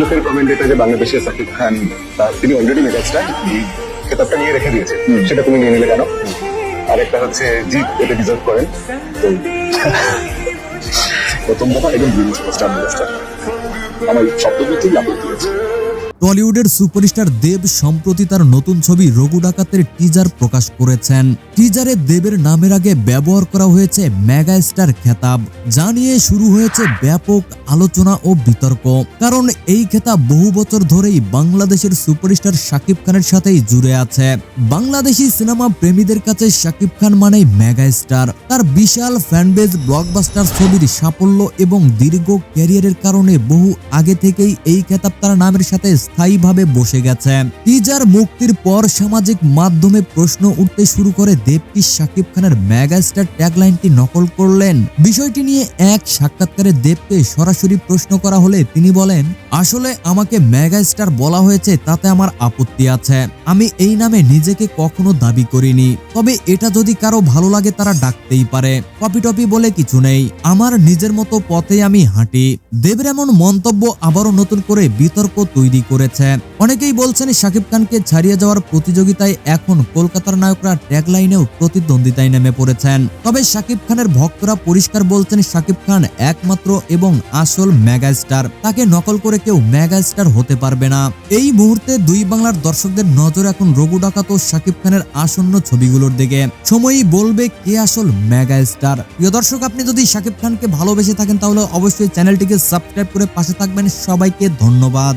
মুখের কমেন্ট এটা যে বাংলাদেশের সাকিব খান তিনি অলরেডি মেগাস্টার এই খেতাবটা নিয়ে রেখে দিয়েছে। সেটা তুমি নিয়ে নিলে কেন? আরেকটা হচ্ছে জিৎ এটা ডিজার্ভ করেন। তো প্রথম কথা একদম স্টার মেগাস্টার আমার শব্দ প্রতি লাভ দিয়েছে। টলিউডের সুপারস্টার দেব সম্প্রতি তার নতুন ছবি রঘু ডাকাতের টিজার প্রকাশ করেছেন। টিজারে দেবের নামের আগে ব্যবহার করা হয়েছে মেগা স্টার খেতাব, যা নিয়ে শুরু হয়েছে ব্যাপক আলোচনা ও বিতর্ক। কারণ এই খেতাব বহু বছর ধরেই বাংলাদেশের সুপারস্টার শাকিব খানের সাথেই জুড়ে আছে। বাংলাদেশি সিনেমা প্রেমীদের কাছে শাকিব খান মানেই মেগা স্টার তার বিশাল ফ্যানবেজ ব্লকবাস্টার ছবির সাফল্য এবং দীর্ঘ ক্যারিয়ারের কারণে বহু আগে থেকেই এই খেতাব তার নামের সাথে স্থায়ীভাবে বসে গেছে। টিজার মুক্তির পর সামাজিক মাধ্যমে প্রশ্ন উঠতে শুরু করে দেব শাকিব খানের মেগাস্টার ট্যাগলাইনটি নকল করলেন। বিষয়টি নিয়ে এক সাক্ষাৎকারে দেবকে সরাসরি প্রশ্ন করা হলে তিনি বলেন আসলে আমাকে মেগা স্টার বলা হয়েছে, তাতে আমার আপত্তি আছে। আমি এই নামে নিজেকে কখনো দাবি করিনি। তবে এটা যদি কারও ভালো লাগে, তারা ডাকতেই পারে। কপি টপি বলে কিছু নেই। আমার নিজের মতো পথে আমি হাঁটি। দেবের এমন মন্তব্য আবারও নতুন করে বিতর্ক তৈরি করেছে। অনেকেই বলছেন, শাকিব খানকে ছাড়িয়ে যাওয়ার প্রতিযোগিতায় এখন কলকাতার নায়করা ট্যাগলাইনেও প্রতিদ্বন্দ্বিতায় নেমে পড়েছেন। তবে শাকিব খানের ভক্তরা পরিষ্কার বলছেন, শাকিব খান একমাত্র এবং আসল মেগা স্টার তাকে নকল করে কেউ মেগা স্টার হতে পারবে না। এই মুহূর্তে দুই বাংলার দর্শকদের নজর এখন রঘু ডাকাত ও শাকিব খানের আসন্ন ছবিগুলোর দিকে। সময়ই বলবে কে আসল মেগা স্টার প্রিয় দর্শক, আপনি যদি শাকিব খানকে ভালোবেসে থাকেন, তাহলে অবশ্যই চ্যানেলটিকে সাবস্ক্রাইব করে পাশে থাকবেন। সবাইকে ধন্যবাদ।